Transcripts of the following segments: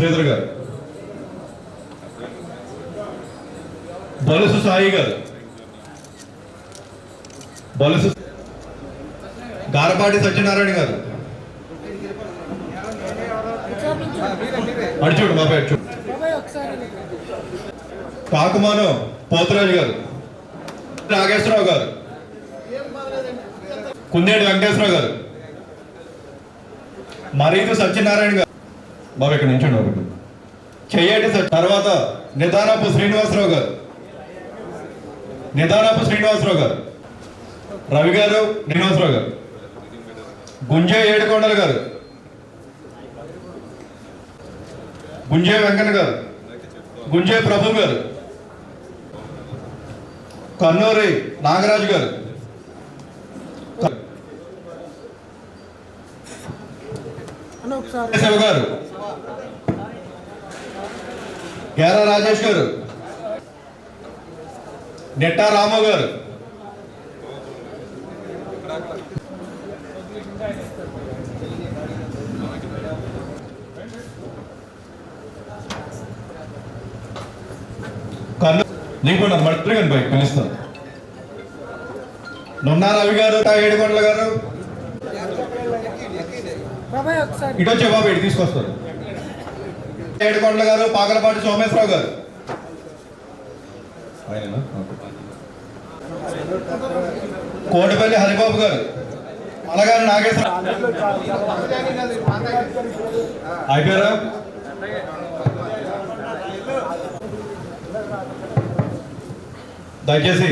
శ్రీధర్ గారు. బలుసు సాయి గారు. బలుసు గారపాటి సత్యనారాయణ గారు. అడిచూడు మా పేరు చూడు. కాకుమాను పోతురాజు గారు. నాగేశ్వరరావు గారు. కుందేటి వెంకటేశ్వరరావు గారు. మరీదు సత్యనారాయణ గారు. బాబు ఇక్కడ నుంచి ఒకటి చెయ్యటి స- తర్వాత నిదానపు శ్రీనివాసరావు గారు. నిదానపు శ్రీనివాసరావు గారు. రవి గారు శ్రీనివాసరావు గారు. గుంజే ఏడుకొండల గారు. గుంజే వెంకన్న గారు. గుంజే ప్రభు గారు. కన్నూరి నాగరాజు గారు. శివ గారు. గేర రాజేష్ గారు. నెట్టా రాము గారు. కన్ను నీకు కూడా మట్రి కానీ బయట పిలుస్తాను నున్నా రవి గారు ఏడుకొండల గారు. ఇటు వచ్చే బాబు ఇటు తీసుకొస్తారు. ఏడుకొండల గారు పాకలపాటి సోమేశ్వరరావు గారు ఆయననా? ఓకే. కోటిపల్లి హరిబాబు గారు అలగారు నాగేశ్వర అయిపోయారా దయచేసి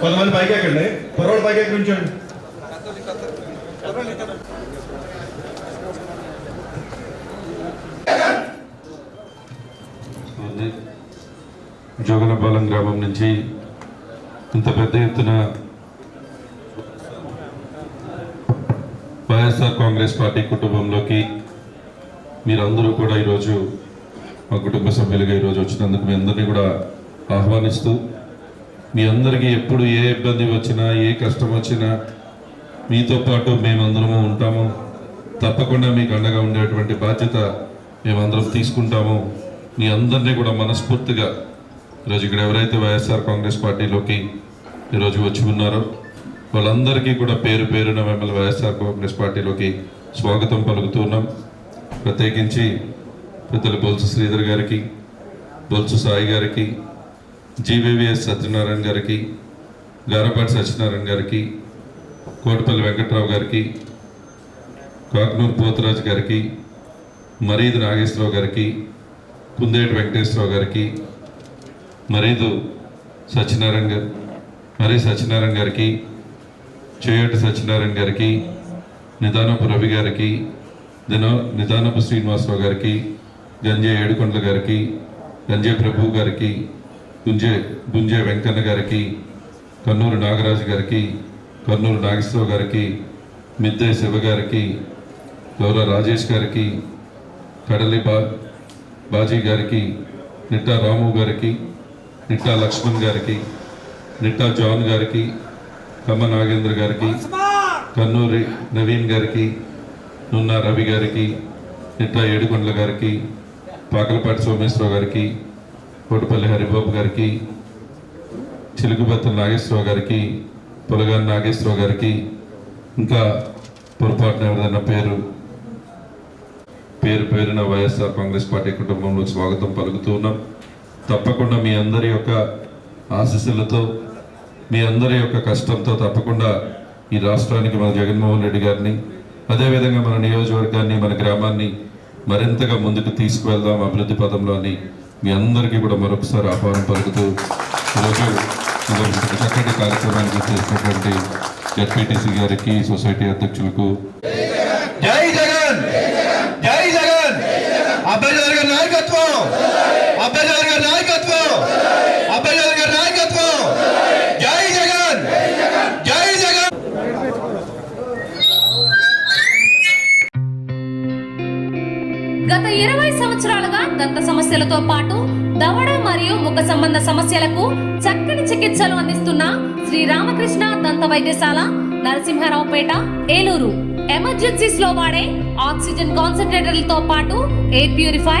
కొంతమంది పైకి ఎక్కండి కుర్రోడు పైకి ఎక్కి జోగనపాలెం గ్రామం నుంచి ఇంత పెద్ద ఎత్తున వైఎస్ఆర్ కాంగ్రెస్ పార్టీ కుటుంబంలోకి మీరందరూ కూడా ఈరోజు మా కుటుంబ సభ్యులుగా ఈరోజు వచ్చినందుకు మీ అందరినీ కూడా ఆహ్వానిస్తూ మీ అందరికీ ఎప్పుడు ఏ ఇబ్బంది వచ్చినా ఏ కష్టం వచ్చినా మీతో పాటు మేమందరము ఉంటాము. తప్పకుండా మీకు అండగా ఉండేటువంటి బాధ్యత మేమందరం తీసుకుంటాము. మీ అందరినీ కూడా మనస్ఫూర్తిగా ఈరోజు ఇక్కడ ఎవరైతే వైఎస్ఆర్ కాంగ్రెస్ పార్టీలోకి ఈరోజు వచ్చి ఉన్నారో వాళ్ళందరికీ కూడా పేరు పేరున మిమ్మల్ని వైఎస్ఆర్ కాంగ్రెస్ పార్టీలోకి స్వాగతం పలుకుతున్నాం ప్రత్యేకించి పెద్దలు బొల్సు శ్రీధర్ గారికి బొల్సు సాయి గారికి జీవీవీఎస్ సత్యనారాయణ గారికి గారపాటి సత్యనారాయణ గారికి కోటపల్లి వెంకట్రావు గారికి కాకునూరు పోతరాజు గారికి మరీద్ నాగేశ్వరరావు గారికి కుందేటి వెంకటేశ్వరరావు గారికి మరేదు సత్యనారాయణ గారు మరీ సత్యనారాయణ గారికి చేయటి సత్యనారాయణ గారికి నిదానపు రవి గారికి దినో నిదానపు శ్రీనివాసరావు గారికి గంజే ఏడుకొండల గారికి గంజే ప్రభు గారికి గుంజే గుంజే వెంకన్న గారికి కన్నూరు నాగరాజు గారికి కర్నూలు నాగేశ్వరరావు గారికి మిద్దె శివ గారికి గౌరవ రాజేష్ గారికి కడలి బా బాజీ గారికి నిట్టా రాము గారికి నిట్టా లక్ష్మణ్ గారికి నిట్టా జాన్ గారికి కమ్మ నాగేంద్ర గారికి కన్నూరి నవీన్ గారికి నున్నా రవి గారికి నిట్టా ఏడుకొండల గారికి పాకలపాటి సోమేశ్వరరావు గారికి కోటిపల్లి హరిబాబు గారికి చిలుకుబత్తల నాగేశ్వరరావు గారికి పొలగాని నాగేశ్వరరావు గారికి ఇంకా పొరపాటున ఎవరిదన్నా పేరు పేరు పేరున వైఎస్ఆర్ కాంగ్రెస్ పార్టీ కుటుంబంలో స్వాగతం పలుకుతూ ఉన్నాం. తప్పకుండా మీ అందరి యొక్క ఆశీస్సులతో మీ అందరి యొక్క కష్టంతో తప్పకుండా ఈ రాష్ట్రానికి మన జగన్మోహన్ రెడ్డి గారిని అదేవిధంగా మన నియోజకవర్గాన్ని మన గ్రామాన్ని మరింతగా ముందుకు తీసుకువెళ్దాం అభివృద్ధి పదంలో అని మీ అందరికీ కూడా మరొకసారి ఆహ్వానం పలుకుతూ ఈరోజు చక్కటి కార్యక్రమానికి చేసినటువంటి జడ్పీటీసీ గారికి సొసైటీ అధ్యక్షులకు జై జగన్! జై అబ్బాయి గారి నాయకత్వం. అబ్బాయి గారి నాయకత్వం. జై జగన్. జై జగన్. గత ఇరవై సంవత్సరాలుగా దంత సమస్యలతో పాటు దవడ మరియు ముఖ సంబంధ సమస్యలకు చక్కని చికిత్సలు అందిస్తున్న శ్రీ రామకృష్ణ దంత వైద్యశాల నరసింహారావుపేట ఏలూరు. ఎమర్జెన్సీస్లో వాడే ఆక్సిజన్ కాన్సన్ట్రేటర్లతో పాటు air purify